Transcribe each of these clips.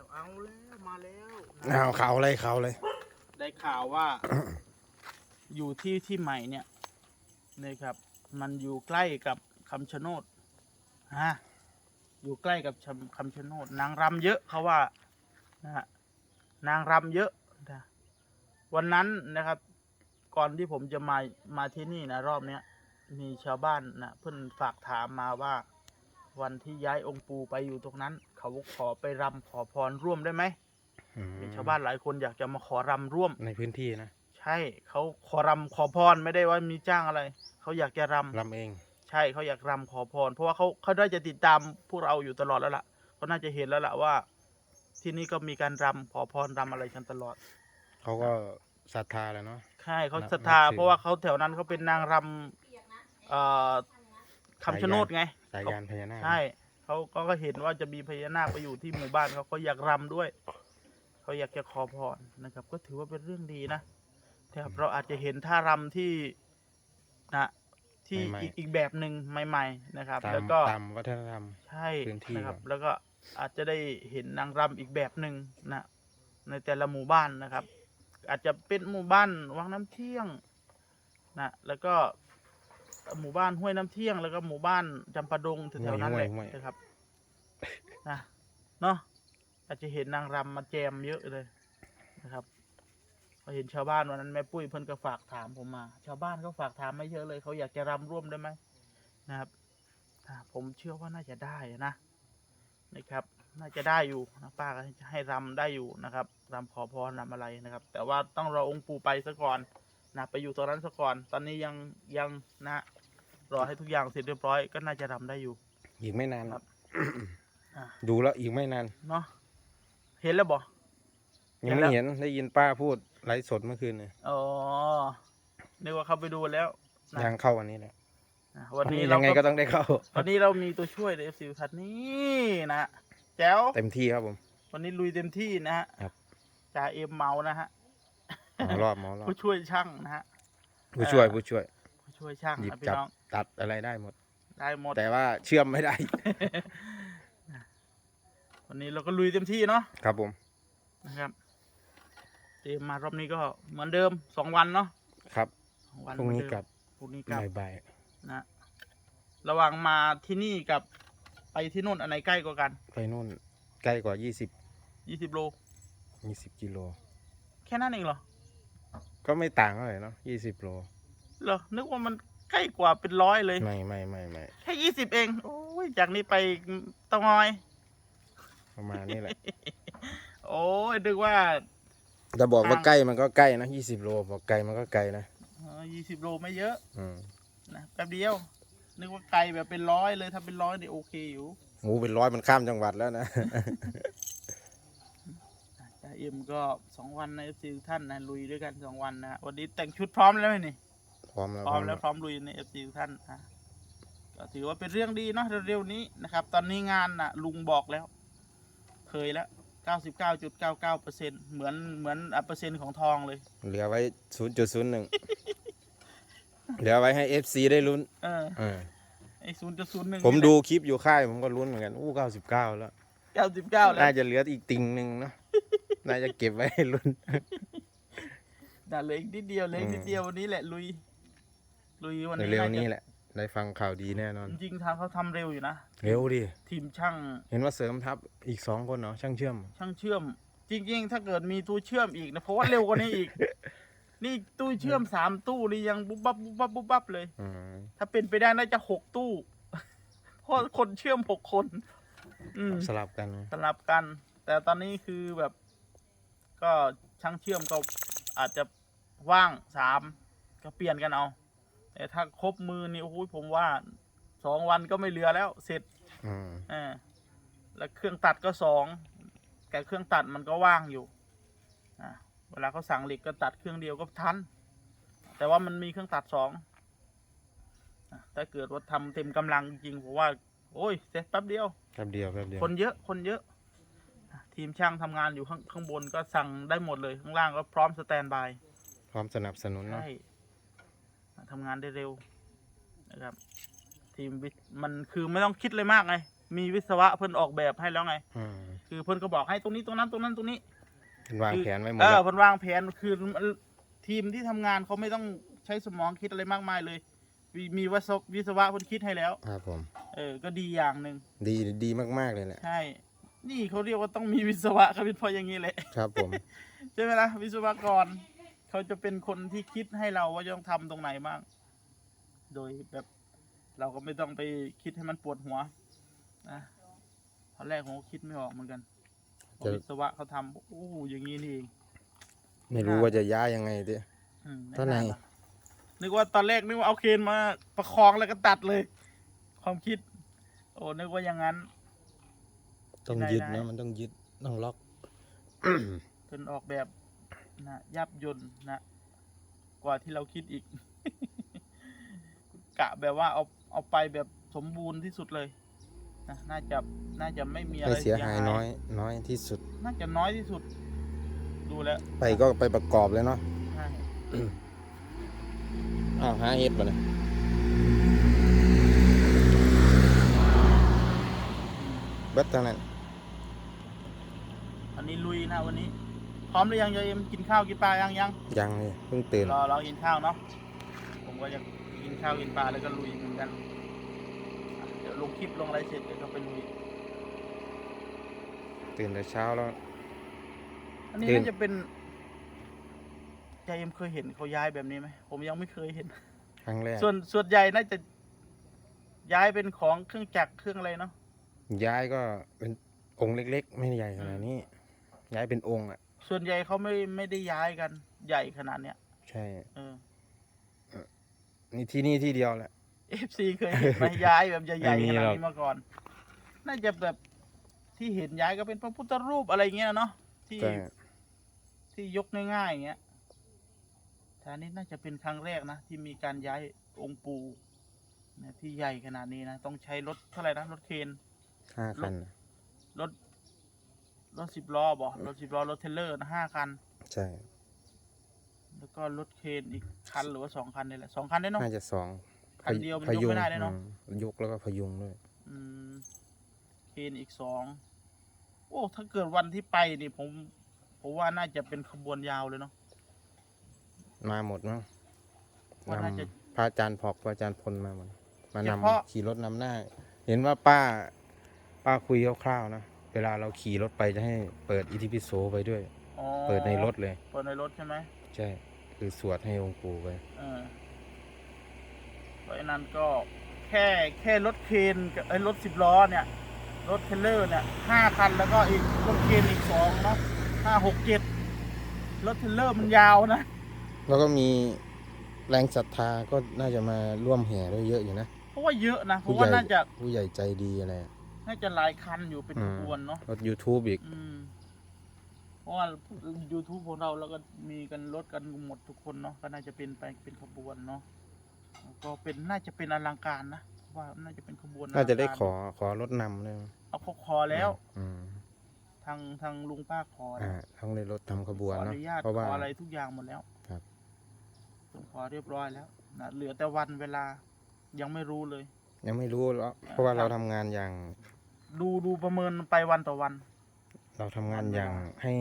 แล้วเอาแล้วมาแล้วเอาเขาเลยเขาเลย ได้ข่าวว่า อยู่ที่ที่ใหม่เนี่ยนี่ครับ มันอยู่ใกล้กับคำชะโนดฮะอยู่ใกล้กับชำคำชะโนดนางรำเยอะเขาว่านะฮะนางรำเยอะนะวันนั้นนะครับ ก่อนที่ผมจะมามาที่นี่นะรอบเนี้ยมีชาวบ้านนะเพิ่นฝากถามมาว่า วันที่ย้ายองค์ปู่ไปอยู่ตรงนั้น เขาขอไปรำขอพรร่วมได้ไหมอืมมีชาวบ้านหลายคนอยากจะมาขอรำร่วม ในพื้นที่นะใช่เขาขอรำขอพรไม่ได้ว่ามีจ้างอะไร เขาอยากจะรำ ลำเอง ใช่เขาอยากรำขอพร เพราะว่าเขาเขาได้จะติดตามพวกเราอยู่ตลอดแล้วล่ะเขาน่าจะเห็นแล้วล่ะว่า ที่นี่ก็มีการรำขอพรรำอะไรกันตลอดเขาก็ศรัทธาแหล้วเนาะ ใช่เขานับศรัทธานับถือ เพราะว่าเขาแถวนั้นเขาเป็นนางรำเอ่อ คำชะโนดไงสายยานพญานาคใช่เขาก็ก็เห็นว่าจะมีพญานาคไปอยู่ที่หมู่บ้านเขาก็อยากรำด้วย เขาอยากจะขอพรนะครับ ก็ถือว่าเป็นเรื่องดีนะนะครับเราอาจจะเห็นท่ารำที่นะที่อีกอีกแบบหนึ่งใหม่ ๆ นะครับตามแล้วก็ตามวัฒนธรรมใช่พื้นที่นะครับครับ แล้วก็อาจจะได้เห็นนางรำอีกแบบหนึ่งนะในแต่ละหมู่บ้านนะครับ อาจจะเป็นหมู่บ้านวังน้ำเที่ยงนะแล้วก็ หมู่บ้านห้วยน้ำเที่ยงแล้วก็หมู่บ้านจำปาดงแถวๆนั้นแหละนะครับนะเนาะอาจจะเห็นนางรำมาแจมเยอะเลยนะครับพอเห็นชาวบ้านวันนั้นแม่ปุ้ยเพิ่นก็ฝากถามผมมา ชาวบ้านก็ฝากถามมาเยอะเลยเขาอยากจะรำร่วมได้ไหมนะครับอ่าผมเชื่อว่าน่าจะได้นะนะครับ น่าจะได้อยู่นะป้าก็จะให้รำได้อยู่นะครับรำขอพรรำอะไรนะครับ แต่ว่าต้องรอองค์ปู่ไปซะก่อน นะไปอยู่ตรงนั้นซะก่อน ตอนนี้ยังยังนะ รอให้ทุกอย่างเสร็จเรียบร้อยก็น่าจะรำได้อยู่ อีกไม่นานครับ อะ ดูแล้วอีกไม่นาน เนาะเห็นแล้วบ่ ยังไม่เห็นแล้ว เห็นได้ยินป้าพูดไลฟ์สดเมื่อคืนเนี่ยอ๋อนึกว่าเขาไปดูแล้วนะยังเข้าวันนี้แหละนะวันนี้ยัเรางไงก็ต้องได้เข้า วันนี้เรามีตัวช่วยในเอฟซีทัดนี่นะแจ๋วเต็มที่ครับผม วันนี้ลุยเต็มที่นะฮะครับ จ่าเอ็มเมานะฮะหมอรอบหมอรอบผู้ช่วยช่างนะฮะ ผู้ช่วยเอ่อผู้ช่วยผู้ ช่วยช่างหยิบนะพี่จับน้องตัดอะไรได้หมด ได้หมดแต่ว่าเชื่อมไม่ได้ วันนี้เราก็ลุยเต็มที่เนาะครับผม นะครับเตรียมมารอบนี้ก็เหมือนเดิมสองวันเนาะครับสองวันพรุ่งนี้เหมือกลับเดิมพรุ่งนี้กลับบ่ายนะระหว่างมาที่นี่กับไปที่นู่นอันไหนใกล้กว่ากันๆไปนู่นใกล้กว่ายี่สิบยี่สิบโลยี่สิบกิโล แค่นั้นเองเหรอก็ไม่ต่างเท่าไหร่เนาะยี่สิบโล เหรอ นึกว่ามันใกล้กว่าเป็นร้อยเลย ไม่ไม่ไม่ไม่แค่ยี่สิบเอง โอ้ย จากนี้ไปตองอย ประมาณนี้แหละ โอ้ยนึกว่า แต่บอกว่าทางใกล้มันก็ใกล้นะยี่สิบโลบอกไกลมันก็ไกลนะยี่สิบโลไม่เยอะอืมนะแป๊บเดียว นึกว่าไกลแบบเป็นร้อยเลยถ้าเป็นร้อยนี่โอเคอยู่หมูเป็นร้อยมันข้ามจังหวัดแล้วนะจ่าเอ็มก็สองวันในเอฟซีท่านนะลุยด้วยกันสองวันนะวันนี้แต่งชุดพร้อมแล้วไหมนี่ พร้อมแล้วพร้อมแล้วพร้อมลุยในเอฟซีท่านนะก็ถือว่าเป็นเรื่องดีเนาะเร็วๆนี้นะครับ ตอนนี้งานน่ะ ลุงบอกแล้วเคยแล้วเก้าสิบเก้าจุดเก้าเก้าเปอร์เซ็นเหมือนเหมือนอะเปอร์เซ็นต์ของทองเลย เหลือไว้ศูนย์จุดศูนย์หนึ่งเหลือไว้ให้เอฟซีได้ลุ้นเออเออไอ้ศูนย์จุดศูนย์หนึ่งผมดูคลิปอยู่ค่ายผมก็ลุ้นเหมือนกันอู้เก้าสิบเก้าแล้วเก้าสิบเก้าแล้วน่าจะเหลืออีกติ่งหนึ่งเนาะน่าจะเก็บไว้ให้ลุ้นน่ะเหลืออีกนิดเดียวเหลืออีกนิดเดียววันนี้แหละลุย ลุยวันนี้เร็วาๆจะนี้แหละ ได้ฟังข่าวดีแน่นอน จริงๆทางเขาทำเร็วอยู่นะ เร็วดิ ทีมช่างเห็นว่าเสริมทัพอีกสองคนเนาะช่างเชื่อม ช่างเชื่อม จริง ๆ ถ้าเกิดมีตู้เชื่อมอีกนะเพราะว่าเร็วกว่านี้อีก นี่ตู้เชื่อมสามตู้นี่ยังบุ๊บบับบุ๊บบับบุ๊บบับเลย อืมถ้าเป็นไปได้น่าจะหกตู้ เพราะคนเชื่อมหกคน อืม สลับกันนะสลับกัน แต่ตอนนี้คือแบบ ก็ช่างเชื่อมก็อาจจะว่างสามก็เปลี่ยนกันเอา แต่ถ้าครบมือนี่โอ้โหผมว่าสองวันก็ไม่เหลือแล้ว เสร็จอืมเออแล้วเครื่องตัดก็สองแต่เครื่องตัดมันก็ว่างอยู่อ่าเวลาเขาสั่งเหล็กก็ตัดเครื่องเดียวก็ทัน แต่ว่ามันมีเครื่องตัดสองอะถ้าเกิดว่าทำเต็มกำลังจริงผมว่า โอ้ยเสร็จแป๊บเดียว แป๊บเดียวแป๊บเดียวคนเยอะคนเยอะอะทีมช่างทำงานอยู่ข้างข้างบนก็สั่งได้หมดเลย ข้างล่างก็พร้อมสแตนบาย พร้อมสนับสนุนเนาะใช่อะ ทำงานได้เร็วนะครับ ทีมวิทย์มันคือไม่ต้องคิดเลยมากไง มีวิศวะเพิ่นออกแบบให้แล้วไง อืมคือเพิ่นก็บอกให้ตรงนี้ตรงนั้นตรงนั้นตรงนี้ เป็นวางแผนไว้หมดเออแล้วเพิ่นวางแผนคือมันทีมที่ทำงานเขาไม่ต้องใช้สมองคิดอะไรมากมายเลย มีมีวิศววิศวะเพิ่นคิดให้แล้ว ครับผม เออ ก็ดีอย่างหนึ่งดีดีมากๆเลยแหละ ใช่ นี่เขาเรียกว่าต้องมีวิศวะครับพี่พออย่างนี้แหละ ครับผม ใช่ไหมล่ะวิศวกร เขาจะเป็นคนที่คิดให้เราว่าจะต้องทำตรงไหนบ้าง โดยแบบเราก็ไม่ต้องไปคิดให้มันปวดหัวนะตอนแรกผมก็คิดไม่ออกเหมือนกันพอจะวิศวะเขาทำโอ้อย่างนี้นี่เอง ไม่รู้ว่าจะย้ายยังไงดิ อืมม่เท่าไหร่ ล่ะนึกว่าตอนแรกนึกว่าเอาเคนมาประคองแล้วก็ตัดเลย ความคิด โอ้นึกว่าอย่างนั้น ต้องได้ยึดได้นะ มันต้องยึดต้องล็อกเพิ่นออกแบบ นะยับยนต์นะ กว่าที่เราคิดอีก กะแบบว่าเอาเอาไปแบบสมบูรณ์ที่สุดเลยนะน่าจะน่าจะไม่มีอะไรให้เสียหายน้อย น้อยที่สุด น่าจะน้อยที่สุด ดูแล้ว ไปก็ไปประกอบเลยเนาะใช่อ้าวหาเห็ดมาเลยเบิดเท่านั้น อันนี้ลุยนะวันนี้ พร้อมหรือยังยายเอ็มกินข้าวกินปลายังยังยังเลยเพิ่งตื่นรอรอกินข้าวเนาะผมก็จะกินข้าวกินปลาแล้วก็ลุยเหมือนกันอะเดี๋ยวลงคลิปลงอะไรเสร็จเดี๋ยวก็ไปลุยตื่นแต่เช้าแล้ว อันนี้เห็นน่าจะเป็นยายเอ็มเคยเห็นเขาย้ายแบบนี้ไหมผมยังไม่เคยเห็น ครั้งแรกส่วนส่วนใหญ่น่าจะย้ายเป็นของเครื่องจักรเครื่องอะไรเนาะย้ายก็เป็นองค์เล็ก ๆ ไม่ใหญ่ขนาดนี้ ย้ายเป็นองค์อะ ส่วนใหญ่เขาไม่ไม่ได้ย้ายกัน ใหญ่ขนาดเนี้ยใช่เออนี่ที่นี่ที่เดียวแหละ เอฟซีเคยเห็นไหมย้ายแบบใหญ่ไม่มีๆขนาดหรอก นี้มาก่อน น่าจะแบบที่เห็นย้ายก็เป็นพระพุทธรูปอะไรเงี้ยเนาะที่ใช่ที่ยกง่ายๆอย่างเงี้ยแต่อันนี้น่าจะเป็นครั้งแรกนะที่มีการย้ายองค์ปู่นะที่ใหญ่ขนาดนี้นะต้องใช้รถเท่าไหร่นะรถเคน ห้าคันรถ รถสิบล้อบอรถสิบล้อรถเทรลเลอร์นะห้าคัน ใช่ แล้วก็รถเคนอีกคันหรือว่าสองคันนี่แหละสองคันได้เนาะ น่าจะสองคันเดียวมันยกไม่ได้เลยเนอะ อืมยกแล้วก็พยุงด้วย อืมเคนอีกสองโอ้ถ้าเกิดวันที่ไปนี่ผมผมว่าน่าจะเป็นขบวนยาวเลยเนาะ มาหมดมั้งว่าน่าจะนำพระอาจารย์พอกพระอาจารย์พลมาหมด มาเฉนำพาะขี่รถนำหน้า เห็นว่าป้า ป้าคุยคร่าวๆนะ เวลาเราขี่รถไปจะให้เปิดอิทิปิโสไปด้วย อ๋อเปิดในรถเลย เปิดในรถใช่ไหมใช่ คือสวดให้องค์ปู่ไป เออเพราะฉะนั้นก็แค่แค่รถเคนกับไอ้รถสิบล้อเนี่ย รถเทรลเลอร์เนี่ยห้าคันแล้วก็อีกรถเคนอีกสองเนาะห้าหกเจ็ดรถเทรลเลอร์มันยาวนะ แล้วก็มีแรงศรัทธาก็น่าจะมาร่วมแห่ด้วยเยอะอยู่นะ เพราะว่าเยอะนะ เพผู้ราะใหว่าญ่น่าจะผู้ใหญ่ใจดีอะไรอะ น่าจะหลายคันอยู่เป็นอืขมบวนเนาะรถ YouTube อีก อืมเพราะว่า YouTube ของเราแล้วก็มีกันรถกันหมดทุกคนเนาะก็น่าจะเป็นไปเป็นขบวนเนาะแล้วก็เป็นน่าจะเป็นอลังการนะว่าน่าจะเป็นขบวนน่าจะได้ลังขกรอขอรถนำด้วยเอาเขาขอแล้ว อืมทางทางลุงป้าขออ่าแล้วต้องได้รถทำขบขวนออเนาะนุญาตเพราะว่า ขออะไรทุกอย่างหมดแล้วครับ ผมขอเรียบร้อยแล้วนะเหลือแต่วันเวลายังไม่รู้เลย ยังไม่รู้แล้วเพราะว่าเราทำงานอย่าง ดูดูประเมินไปวันต่อวัน เราทำงานอย่างให้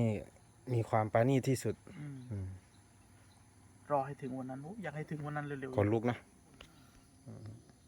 มีความปราณีตที่สุดอืมอืมรอให้ถึงวันนั้นโอ้อยากให้ถึงวันนั้นเร็วขนลุกนะๆ